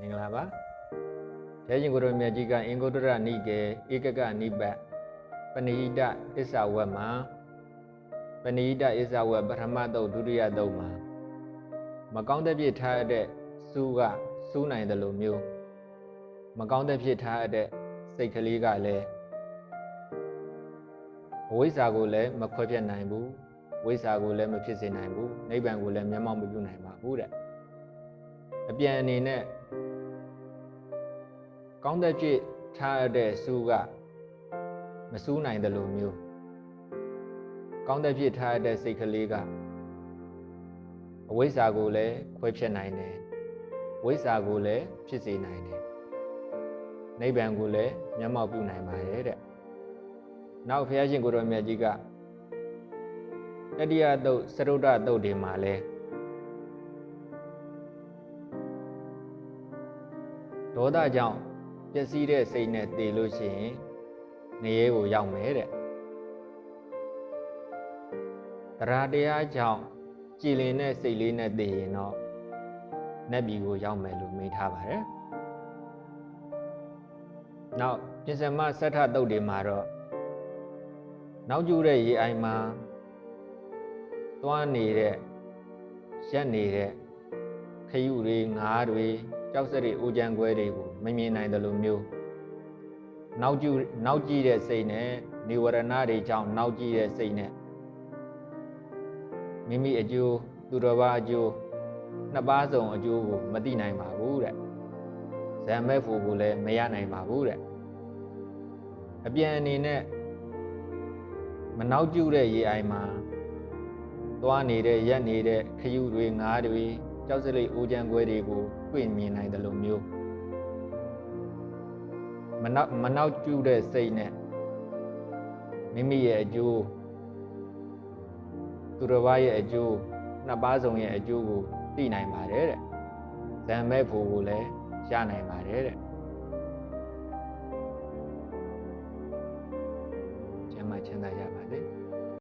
မင်္ဂလာပါရဲရှင်ကိုရမြတ်ကြီးကအင်္ဂုတ္တရနိကေဧကကနိပတ်ပဏိဟိတအစ္ဆဝတ်မှာပဏိဟိတအစ္ဆဝတ်ပထမတုတ်ဒုတိယတုတ်မှာမကောင်းတဲ့ဖြစ်ထားတဲ့စူးကစူးနိုင်တယ်လို့မျိုးမကောင်းတဲ့ဖြစ်ထားတဲ့စိတ်ကလေးကလည်းအဝိဇ္ဇာကိုလည်းမခွဲပြတ်နိုင်ဘူးဝိဇ္ဇာကိုလည်းမဖြစ်စေနိုင်ဘူးနိဗ္ဗာန်ကိုလည်းမျက်မှောက်မပြုနိုင်ပါဘူးတဲ့အပြန်အနေနဲ့ ကောင်းတဲ့ဖြစ်ထားတဲ့စူးကမစူးနိုင်တယ်လို့မျိုးကောင်းတဲ့ဖြစ်ထားတဲ့စိတ်ကလေးကအဝိဇ္ဇာကိုလည်းခွဲဖြတ်နိုင်တယ်ဝိဇ္ဇာကိုလည်းဖြစ်စေနိုင်တယ်နိဗ္ဗာန်ကိုလည်းမျက်မှောက်ပြုနိုင်ပါတယ်တဲ့နောက်ဘုရားရှင်ကိုရောမြတ်ကြီးကတတိယသုတ်သရုတ်တသုတ်တွေမှာလဲဒေါသကြောင့် ပျက်စီးတဲ့စိတ်နဲ့တည်လို့ရှိရင်နေရဲကိုရောက်မယ်တဲ့တရားတရားကြောင့်ကြည်လင်တဲ့စိတ်လေးနဲ့တည်ရင်တော့နတ်ပြည်ကိုရောက်မယ်လို့မိန့်ထားပါတယ်နောက်ပြင်စမဆက်ထတုတ်တွေမှာတော့နောက်ကျတဲ့ရေအိုင်မှာသွားနေတဲ့ရက်နေတဲ့ခရုတွေငါးတွေ ကြောက်စရိအိုကြံခွဲတွေကိုမမြင်နိုင်တယ်လို့မျိုးနောက်ကျနောက်ကြည့်တဲ့စိတ်နဲ့နေဝရဏတွေကြောင့်နောက်ကြည့်တဲ့စိတ်နဲ့မိမိအကျိုးသူတော်ဘာအကျိုးနှစ်ပါးစုံအကျိုးကိုမသိနိုင်ပါဘူးတဲ့ဇံမဲ့ဖို့ကိုလည်းမရနိုင်ပါဘူးတဲ့အပြန်အနေနဲ့မနောက်ကျတဲ့ရေအိုင်မှာသွားနေတဲ့ရက်နေတဲ့ခရုတွေငါးတွေ ကြောက်စလိတ်အိုးချမ်းခွဲတွေကိုတွေ့မြင်နိုင်တယ်လို့မျိုးမနောက်မနောက်ကျူးတဲ့စိတ်နဲ့မိမိရဲ့အကျိုးသူတစ်ပါးရဲ့အကျိုးနှစ်ပါးစုံရဲ့အကျိုးကိုသိနိုင်ပါတယ်တဲ့ဇံမဲ့ဖို့ကိုလည်းရနိုင်ပါတယ်တဲ့ချမ်းသာချမ်းသာရပါစေ